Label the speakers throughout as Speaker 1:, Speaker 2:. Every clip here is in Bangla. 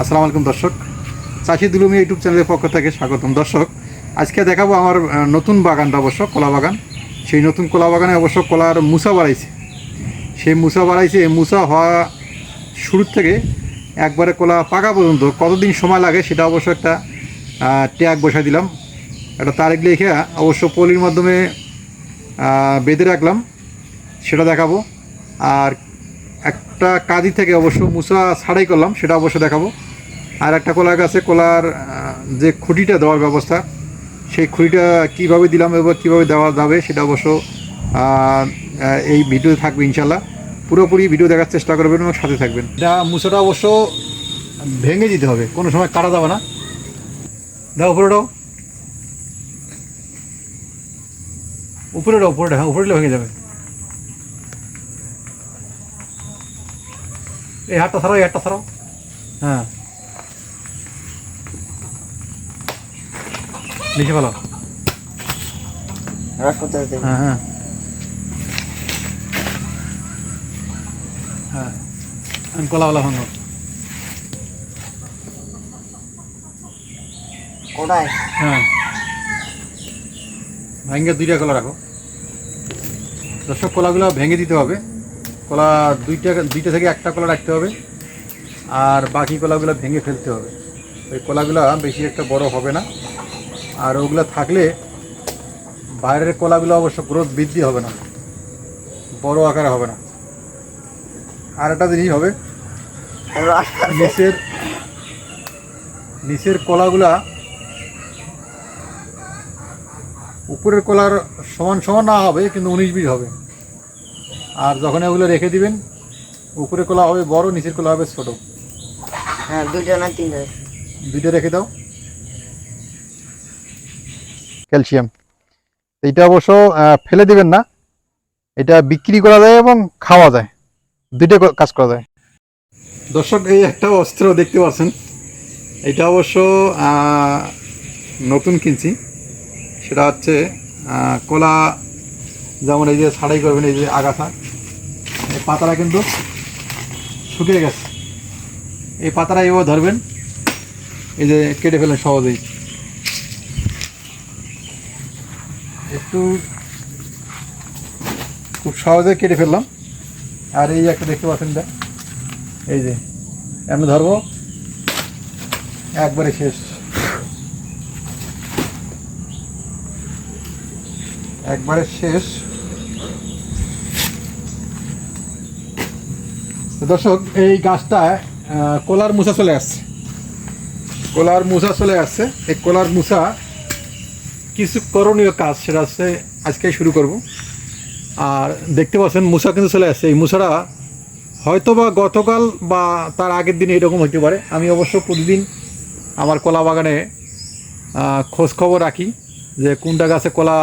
Speaker 1: আসসালামু আলাইকুম দর্শক। চাষি দুলুমি ইউটিউব চ্যানেলের পক্ষ থেকে স্বাগতম। দর্শক, আজকে দেখাবো আমার নতুন বাগানটা অবশ্য, কলা বাগান। সেই নতুন কলা বাগানে অবশ্য কলার মুসা বাড়াইছে। সেই মুসা বাড়াইছে মুসা হওয়া শুরুর থেকে একবারে কলা পাকা পর্যন্ত কতদিন সময় লাগে সেটা অবশ্য একটা ট্যাগ বসাই দিলাম। একটা তারিখ লিখে অবশ্য পলির মাধ্যমে বেঁধে রাখলাম, সেটা দেখাবো। আর একটা কাদি থেকে অবশ্য মুসা ছাড়াই করলাম, সেটা অবশ্য দেখাবো। আর একটা কলা গাছে, কলার যে খুঁটিটা দেওয়ার ব্যবস্থা, সেই খুঁটিটা কীভাবে দিলাম এবং কীভাবে দেওয়া যাবে সেটা অবশ্য এই ভিডিওতে থাকবে ইনশাল্লাহ পুরোপুরি ভিডিও দেখার চেষ্টা করবেন এবং সাথে থাকবেন। এটা মুসাটা অবশ্য ভেঙে দিতে হবে, কোনো সময় কাটা যাবে না। দাও উপরেটাও উপরেটাও উপরেটা হ্যাঁ উপরে ভেঙে যাবে। এই হাতটা ছাড়াও, এই হাতটা ছাড়াও। হ্যাঁ। লিখে ফেলো।
Speaker 2: রস করতে হতে
Speaker 1: হ্যাঁ হ্যাঁ। হ্যাঁ আমি কলাওয়ালা ভাঙো
Speaker 2: কোটায়
Speaker 1: হ্যাঁ। ভেঙে দুইটা কলা রাখো। দর্শক কলাগুলো ভেঙে দিতে হবে। কলা দুইটা দুইটা থেকে একটা কলা রাখতে হবে। আর বাকি কলাগুলো ভেঙে ফেলতে হবে। ওই কলাগুলো বেশি একটা বড় হবে না। আর ওগুলো থাকলে বাইরের কলাগুলো অবশ্য গ্রোথ বৃদ্ধি হবে না। বড় আকারে হবে না। আর একটা জিনিস হবে নিচের নিচের কলাগুলা উপরের কলার সমান সমান না হবে কিন্তু উনিশ বিশ হবে। আর যখন এগুলো রেখে দিবেন উপরের কলা হবে বড় নিচের কলা হবে ছোট।
Speaker 2: হ্যাঁ দুটো না তিনটে।
Speaker 1: দুইটা রেখে দাও। ক্যালসিয়াম। এইটা অবশ্য ফেলে দিবেন না। এটা বিক্রি করা যায় এবং খাওয়া যায়। দুইটা কাজ করা যায়। দর্শক, এই একটা অস্ত্র দেখতে পাচ্ছেন। এটা অবশ্য নতুন কিনছি। সেটা হচ্ছে কলা যেমন এই যে ছাড়াই করবেন, এই যে আগাছা, এই পাতাটা কিন্তু শুকিয়ে গেছে। এই পাতাটা এভাবে ধরবেন, এই যে কেটে ফেলেন সহজেই। একটু খুব সহজে কেটে ফেললাম। আর এই একটা দেখতে পাচ্ছেন এটা। এই যে, আমি ধরবো। একবারে শেষ। একবারে শেষ। দর্শক, এই গাছটায় কলার মুসা চলে আসছে। কলার মুসা চলে আসছে। এই কলার মুসা কিছু করণীয় কাজ সেটা হচ্ছে আজকে শুরু করব। আর দেখতে পাচ্ছেন, মুসা কিন্তু চলে আসছে। এই মুসাটা হয়তো বা গতকাল বা তার আগের দিন এরকম হতে পারে। আমি অবশ্য প্রতিদিন আমার কলা বাগানে খোঁজ খবর রাখি যে কোনটা গাছে কলা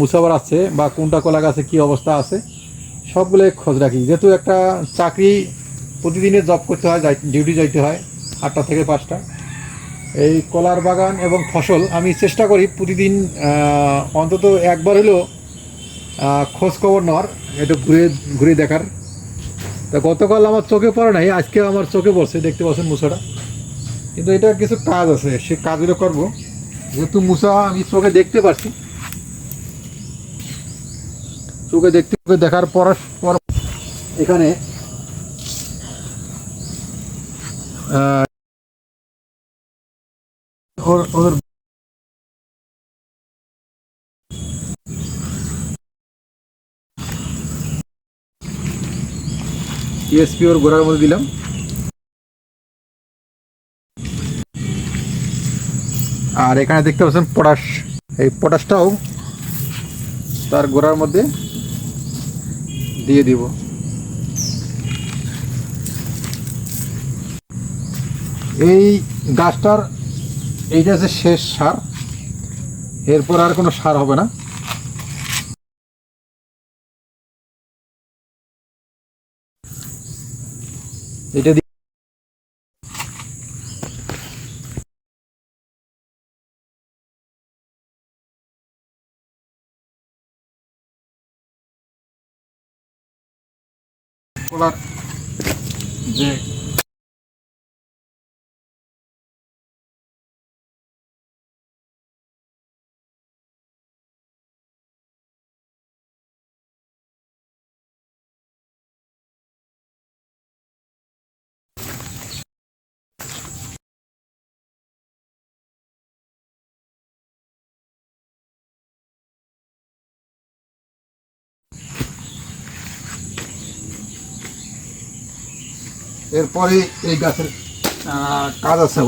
Speaker 1: মুসাবার আছে বা কোনটা কলা গাছে কি অবস্থা আছে সবগুলো খোঁজ রাখি। যেহেতু একটা চাকরি প্রতিদিনের জব করতে হয় ডিউটি যাইতে হয়, আটটা থেকে পাঁচটা। এই কলার বাগান এবং ফসল আমি চেষ্টা করি প্রতিদিন অন্তত একবার হলেও খোঁজ খবর নেওয়ার, একটু ঘুরে ঘুরে দেখার। তা গতকাল আমার চোখে পড়ে নাই, আজকে আমার চোখে পড়ছে, দেখতে পাচ্ছেন মুসাটা কিন্তু এটা কিছু কাজ আছে, সে কাজগুলো করব। যেহেতু মুসা আমি চোখে দেখতে পাচ্ছি চোখে দেখতে দেখার পর এখানে ওদের ইএসপি ওর গোড়ার মধ্যে দিলাম। আর এখানে দেখতে পাচ্ছেন পটাশ। এই পটাশটাও তার গোড়ার মধ্যে দিয়ে দিব। এই গাছটার এইটা হচ্ছে শেষ সার। এরপর আর কোনো সার হবে না। এটা যে এরপরে এই গাছের কাজ আছে।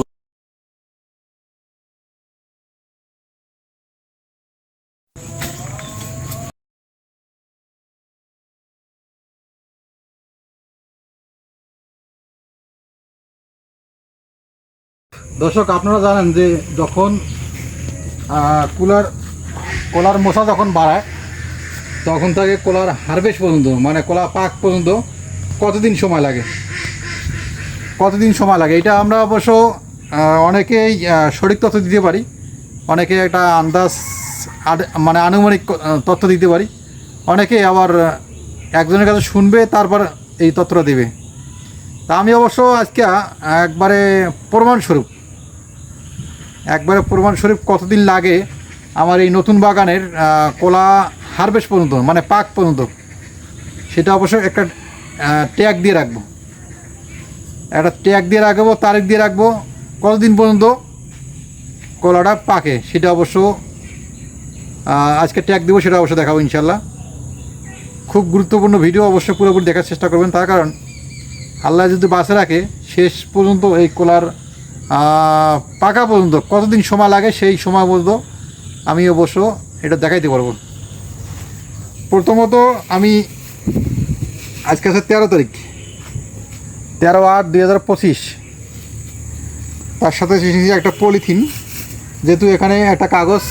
Speaker 1: দর্শক, আপনারা জানেন যে যখন কুলার, কলার মশা যখন বাড়ায়, তখন তাকে কলার হারভেস্ট পর্যন্ত মানে কলা পাক পর্যন্ত কতদিন সময় লাগে? কতদিন সময় লাগে? এটা আমরা অবশ্য অনেকেই সঠিক তথ্য দিতে পারি। অনেকে একটা আন্দাজ মানে আনুমানিক তথ্য দিতে পারি। অনেকে আবার একজনের কাছে শুনবে, তারপর এই তথ্যটা দেবে। তা আমি অবশ্য আজকে একবারে প্রমাণস্বরূপ একবারে প্রমাণস্বরূপ কতদিন লাগে আমার এই নতুন বাগানের কলা হারভেস্ট পর্যন্ত মানে পাক পর্যন্ত, সেটা অবশ্য একটা ট্যাগ দিয়ে রাখব। একটা ট্যাগ দিয়ে রাখব, তারিখ দিয়ে রাখব। কতদিন পর্যন্ত কলাটা পাকে, সেটা অবশ্য আজকে ট্যাগ দেবো, সেটা অবশ্য দেখাবো ইনশাল্লাহ খুব গুরুত্বপূর্ণ ভিডিও অবশ্যই পুরোপুরি দেখার চেষ্টা করবেন। তার কারণ, আল্লাহ যদি বাঁচে রাখে, শেষ পর্যন্ত এই কলার পাকা পর্যন্ত, কতদিন সময় লাগে সেই সময় পর্যন্ত আমি অবশ্য এটা দেখাইতে পারব। প্রথমত আমি আজকে আছে তেরো তারিখ। তেরো আট দুই হাজার পঁচিশ। তার সাথে একটা পলিথিন, যেহেতু এখানে একটা কাগজ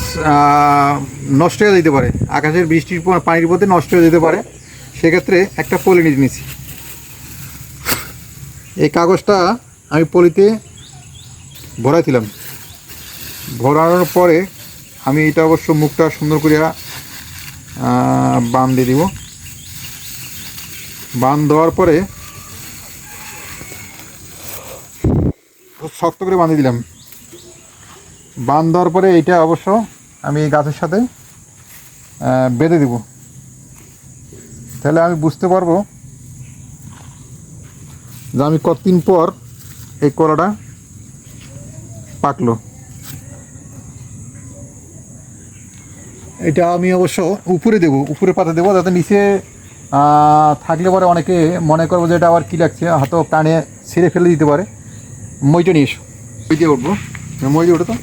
Speaker 1: নষ্ট হয়ে যেতে পারে। আকাশের বৃষ্টির পানির মধ্যে নষ্ট হয়ে যেতে পারে। সেক্ষেত্রে একটা পলি নিয়ে নিয়েছি। এই কাগজটা আমি পলিতে ভরাইছিলাম ভরানোর পরে আমি এটা অবশ্য মুখটা সুন্দর করে বান দিয়ে দিব। বান দেওয়ার পরে শক্ত করে বাঁধিয়ে দিলাম। বাঁধ দেওয়ার পরে এইটা অবশ্য আমি এই গাছের সাথে বেঁধে দিব। তাহলে আমি বুঝতে পারব যে আমি কতদিন পর এই কলাটা পাকলো। এটা আমি অবশ্য উপরে দেবো, উপরে পাতা দেবো, যাতে নিচে থাকলে পরে অনেকে মনে করব যে এটা আবার কী লাগছে, হয়তো টানে ছিঁড়ে ফেলে দিতে পারে। মইটা নিয়ে এসো ওই দিয়ে উঠবো মই দিয়ে উঠো তো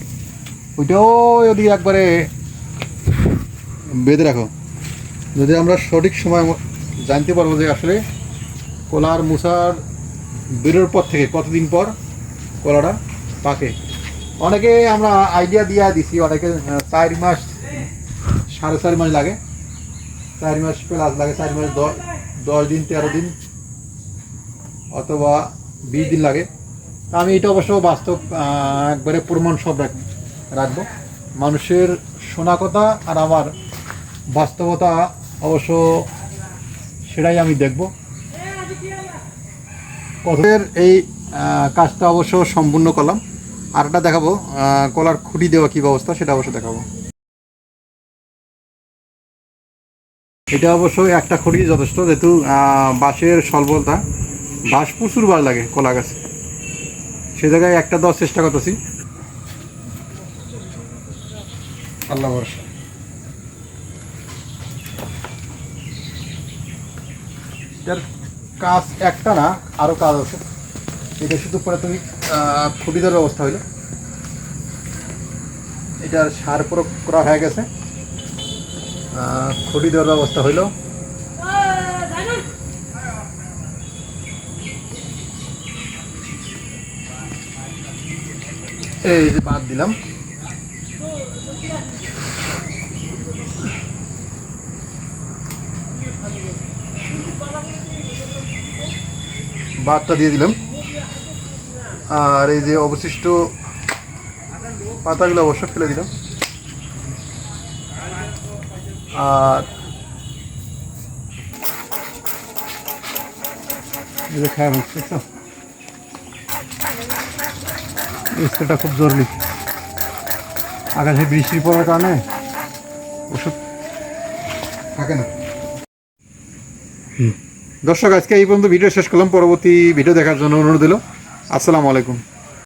Speaker 1: ওইটাও ওদিকে একবারে বেঁধে রাখো। যদি আমরা সঠিক সময় জানতে পারব যে আসলে কলার মুসার বেরোর পর থেকে কতদিন পর কলাটা পাকে। অনেকে আমরা আইডিয়া দিয়ে দিছি অনেকে চার মাস সাড়ে চার মাস লাগে। চার মাস প্লাস লাগে চার মাস দশ দিন তেরো দিন অথবা বিশ দিন লাগে। আমি এটা অবশ্য বাস্তব একবারে প্রমাণ সব রাখ- রাখব। মানুষের শোনা কথা আর আমার বাস্তবতা অবশ্য সেটাই আমি দেখব। কতদের এই কাজটা অবশ্য সম্পূর্ণ করলাম। আর একটা দেখাবো কলার খুঁটি দেওয়া কী ব্যবস্থা সেটা অবশ্য দেখাবো। এটা অবশ্যই একটা খুঁটি যথেষ্ট, যেহেতু বাঁশের সলবলতা বাঁশ প্রচুর বার লাগে কলা গাছে। সে জায়গায় একটা দেওয়ার চেষ্টা করতেছি। আল্লাহ ভরসা। এটার কাজ একটা না আরও কাজ আছে। এটা শুধু পরে তুমি খুঁটি দেওয়ার ব্যবস্থা হইল। এটার সার প্রয়োগ করা হয়ে গেছে। খুঁটি দেওয়ার ব্যবস্থা হইল। এই যে বাদ দিলাম। বাদটা দিয়ে দিলাম। আর এই যে অবশিষ্ট পাতাগুলো অবশ্য ফেলে দিলাম। আর এই যে খায় হচ্ছে তো স্প্রেটা খুব জরুরি। আকাশে বৃষ্টি পড়ার কারণে ওষুধ থাকে না। দর্শক আজকে এই পর্যন্ত ভিডিও শেষ করলাম। পরবর্তী ভিডিও দেখার জন্য অনুরোধ দিল আসসালামু আলাইকুম।